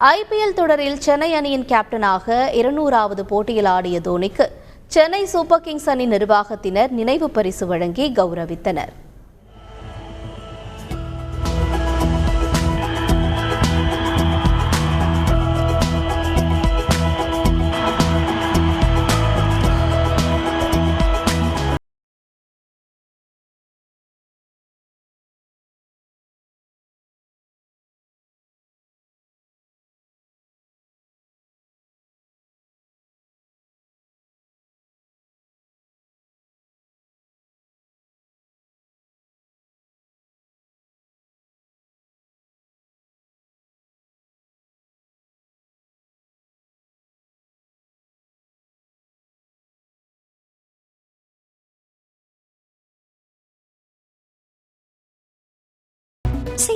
IPL தொடரில் சென்னை அணியின் கேப்டனாக இருநூறாவது போட்டியில் ஆடிய தோனிக்கு சென்னை சூப்பர் கிங்ஸ் அணி நிர்வாகத்தினர் நினைவு பரிசு வழங்கி கௌரவித்தனர்.